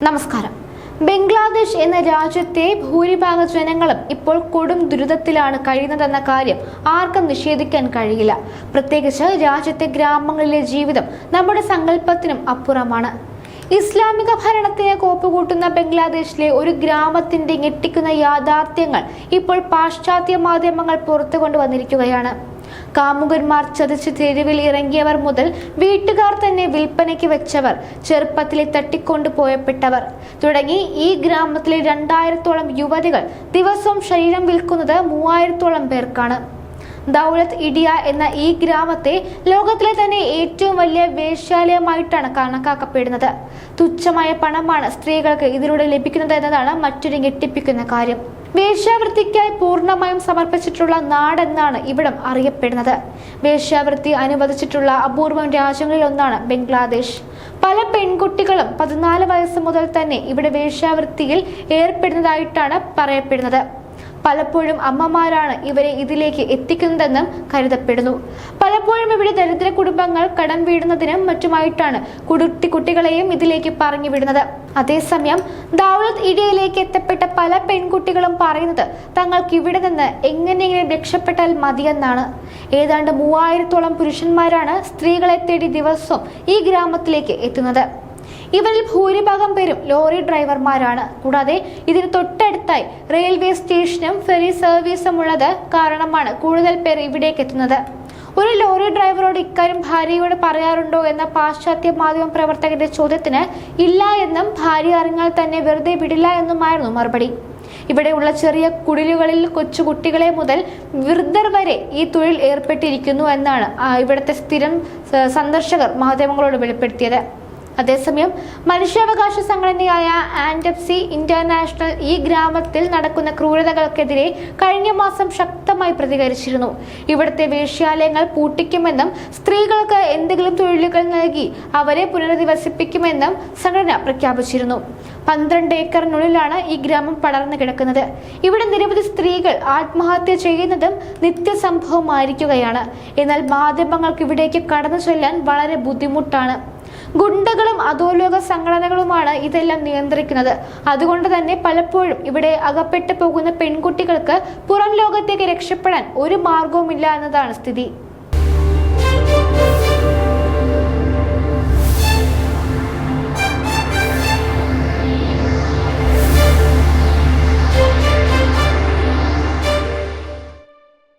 നമസ്കാരം. ബംഗ്ലാദേശ് എന്ന രാജ്യത്തെ ഭൂരിഭാഗ ജനങ്ങളും ഇപ്പോൾ കൊടും ദുരിതത്തിലാണ് കഴിയുന്നതെന്ന കാര്യം ആർക്കും നിഷേധിക്കാൻ കഴിയില്ല. പ്രത്യേകിച്ച് രാജ്യത്തെ ഗ്രാമങ്ങളിലെ ജീവിതം നമ്മുടെ സങ്കല്പത്തിനും അപ്പുറമാണ്. ഇസ്ലാമിക ഭരണത്തിന് കോപ്പുകൂട്ടുന്ന ബംഗ്ലാദേശിലെ ഒരു ഗ്രാമത്തിന്റെ ഞെട്ടിക്കുന്ന യാഥാർത്ഥ്യങ്ങൾ ഇപ്പോൾ പാശ്ചാത്യ മാധ്യമങ്ങൾ പുറത്തു കൊണ്ടുവന്നിരിക്കുകയാണ് കാമുകന്മാർ ചതിച്ച് തെരുവിൽ ഇറങ്ങിയവർ മുതൽ വീട്ടുകാർ തന്നെ വിൽപ്പനയ്ക്ക് വെച്ചവർ ചെറുപ്പത്തിലെ തട്ടിക്കൊണ്ടു പോയപ്പെട്ടവർ. തുടങ്ങി ഈ ഗ്രാമത്തിലെ രണ്ടായിരത്തോളം യുവതികൾ ദിവസവും ശരീരം വിൽക്കുന്നത് മൂവായിരത്തോളം പേർക്കാണ്. ദൗലത്ത് ഇടിയ എന്ന ഈ ഗ്രാമത്തെ ലോകത്തിലെ തന്നെ ഏറ്റവും വലിയ വേശ്യാലയമായിട്ടാണ് കണക്കാക്കപ്പെടുന്നത്. തുച്ഛമായ പണമാണ് സ്ത്രീകൾക്ക് ഇതിലൂടെ ലഭിക്കുന്നത് എന്നതാണ് മറ്റൊരു ഞെട്ടിപ്പിക്കുന്ന കാര്യം. വേശ്യാവൃത്തിക്കായി പൂർണമായും സമർപ്പിച്ചിട്ടുള്ള നാടെന്നാണ് ഇവിടം അറിയപ്പെടുന്നത്. വേശ്യാവൃത്തി അനുവദിച്ചിട്ടുള്ള അപൂർവം രാജ്യങ്ങളിൽ ഒന്നാണ് ബംഗ്ലാദേശ്. പല പെൺകുട്ടികളും പതിനാല് വയസ്സ് മുതൽ തന്നെ ഇവിടെ വേശ്യാവൃത്തിയിൽ ഏർപ്പെടുന്നതായിട്ടാണ് പറയപ്പെടുന്നത്. പലപ്പോഴും അമ്മമാരാണ് ഇവരെ ഇതിലേക്ക് എത്തിക്കുന്നതെന്നും കരുതപ്പെടുന്നു. പലപ്പോഴും ഇവിടെ ദരിദ്ര കുടുംബങ്ങൾ കടം വീടുന്നതിനും മറ്റുമായിട്ടാണ് കുടുത്തി കുട്ടികളെയും ഇതിലേക്ക് പറഞ്ഞു വിടുന്നത്. അതേസമയം ദൗലത്ത് ഇടയിലേക്ക് എത്തപ്പെട്ട പല പെൺകുട്ടികളും പറയുന്നത് തങ്ങൾക്ക് ഇവിടെ നിന്ന് എങ്ങനെയെങ്കിലും രക്ഷപ്പെട്ടാൽ മതിയെന്നാണ്. ഏതാണ്ട് മൂവായിരത്തോളം പുരുഷന്മാരാണ് സ്ത്രീകളെ തേടി ദിവസവും ഈ ഗ്രാമത്തിലേക്ക് എത്തുന്നത്. ഇവരിൽ ഭൂരിഭാഗം പേരും ലോറി ഡ്രൈവർമാരാണ്. കൂടാതെ ഇതിന് തൊട്ടടുത്തായി റെയിൽവേ സ്റ്റേഷനും ഫെറി സർവീസും ഉള്ളത് കാരണമാണ് കൂടുതൽ പേർ ഇവിടേക്ക് എത്തുന്നത്. ഒരു ലോറി ഡ്രൈവറോട് ഇക്കാര്യം ഭാര്യയോട് പറയാറുണ്ടോ എന്ന പാശ്ചാത്യ മാധ്യമ പ്രവർത്തകന്റെ ചോദ്യത്തിന് ഇല്ല എന്നും ഭാര്യ അറിഞ്ഞാൽ തന്നെ വെറുതെ വിടില്ല എന്നുമായിരുന്നു മറുപടി. ഇവിടെയുള്ള ചെറിയ കുടിലുകളിൽ കൊച്ചുകുട്ടികളെ മുതൽ വൃദ്ധർ വരെ ഈ തൊഴിൽ ഏർപ്പെട്ടിരിക്കുന്നു എന്നാണ് ഇവിടുത്തെ സ്ഥിരം സന്ദർശകർ മാധ്യമങ്ങളോട് വെളിപ്പെടുത്തിയത്. അതേസമയം മനുഷ്യാവകാശ സംഘടനയായ ആൻഡപ്സി ഇന്റർനാഷണൽ ഈ ഗ്രാമത്തിൽ നടക്കുന്ന ക്രൂരതകൾക്കെതിരെ കഴിഞ്ഞ മാസം ശക്തമായി പ്രതികരിച്ചിരുന്നു. ഇവിടുത്തെ വേശ്യാലയങ്ങൾ പൂട്ടിക്കുമെന്നും സ്ത്രീകൾക്ക് എന്തെങ്കിലും തൊഴിലുകൾ നൽകി അവരെ പുനരധിവസിപ്പിക്കുമെന്നും സംഘടന പ്രഖ്യാപിച്ചിരുന്നു. പന്ത്രണ്ട് ഏക്കറിനുള്ളിലാണ് ഈ ഗ്രാമം പടർന്നു കിടക്കുന്നത്. ഇവിടെ നിരവധി സ്ത്രീകൾ ആത്മഹത്യ ചെയ്യുന്നതും നിത്യസംഭവമായിരിക്കുകയാണ്. എന്നാൽ മാധ്യമങ്ങൾക്ക് ഇവിടേക്ക് കടന്നു ചെല്ലാൻ വളരെ ബുദ്ധിമുട്ടാണ്. ഗുണ്ടകളും അധോലോക സംഘടനകളുമാണ് ഇതെല്ലാം നിയന്ത്രിക്കുന്നത്. അതുകൊണ്ട് തന്നെ പലപ്പോഴും ഇവിടെ അകപ്പെട്ടു പോകുന്ന പെൺകുട്ടികൾക്ക് പുറം ലോകത്തേക്ക് രക്ഷപ്പെടാൻ ഒരു മാർഗവുമില്ല എന്നതാണ് സ്ഥിതി.